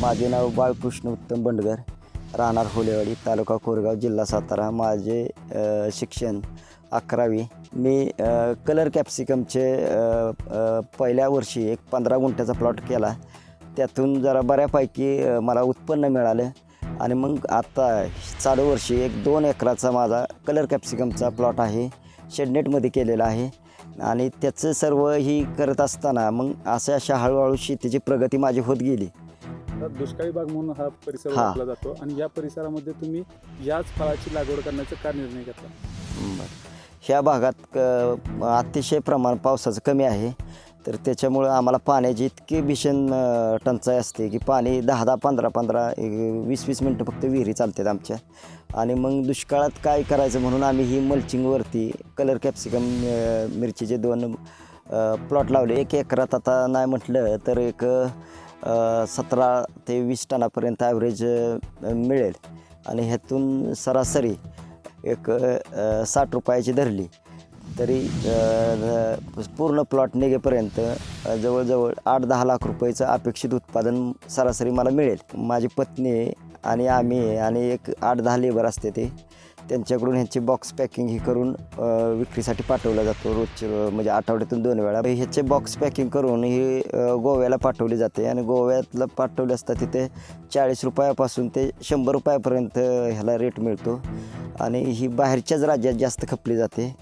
माझे नाव बाळकृष्ण उत्तम बंडगर राहणार होलेवाडी तालुका कोरगाव जिल्हा सातारा. माझे शिक्षण अकरावी. मी कलर कॅप्सिकमचे पहिल्या वर्षी एक पंधरा गुंठ्याचा प्लॉट केला. त्यातून जरा बऱ्यापैकी मला उत्पन्न मिळालं आणि मग आत्ता चालू वर्षी एक दोन एकराचा माझा कलर कॅप्सिकमचा प्लॉट आहे शेडनेटमध्ये केलेला आहे. आणि त्याचं सर्व ही करत असताना मग अशा अशा हळूहळू शेतीची प्रगती माझी होत गेली. दुष्काळी बाग म्हणून हा परिसर हा. ओळखला जातो. आणि या परिसरामध्ये तुम्ही याच फळाची लागवड करण्याचा का निर्णय घेतला? बरं. ह्या भागात क अतिशय प्रमाण पावसाचं कमी आहे. तर त्याच्यामुळं आम्हाला पाण्याची इतकी भीषण अ, टंचाई असते की पाणी दहा दहा पंधरा पंधरा एक वीस वीस मिनटं फक्त विहिरी चालतात आमच्या. आणि मग दुष्काळात काय करायचं म्हणून आम्ही ही मल्चिंगवरती कलर कॅप्सिकम अ, मिरचीचे दोन प्लॉट लावले. एक एकरात आता नाही म्हटलं तर एक अ, सतरा ते वीस टनापर्यंत ॲव्हरेज मिळेल. आणि ह्यातून सरासरी एक साठ रुपयाची धरली तरी पूर्ण प्लॉट निघेपर्यंत जवळजवळ आठ दहा लाख रुपयाचं अपेक्षित उत्पादन सरासरी मला मिळेल. माझी पत्नी आणि आम्ही आणि एक आठ दहा लेबर असते ते. त्यांच्याकडून ह्याची बॉक्स पॅकिंग ही करून विक्रीसाठी पाठवला जातो रोजचे म्हणजे आठवड्यातून दोन वेळा. ह्याचे बॉक्स पॅकिंग करून ही गोव्याला पाठवली जाते. आणि गोव्यातलं पाठवले असता तिथे चाळीस रुपयापासून ते शंभर रुपयापर्यंत ह्याला रेट मिळतो. आणि ही बाहेरच्याच राज्यात जास्त खपली जाते.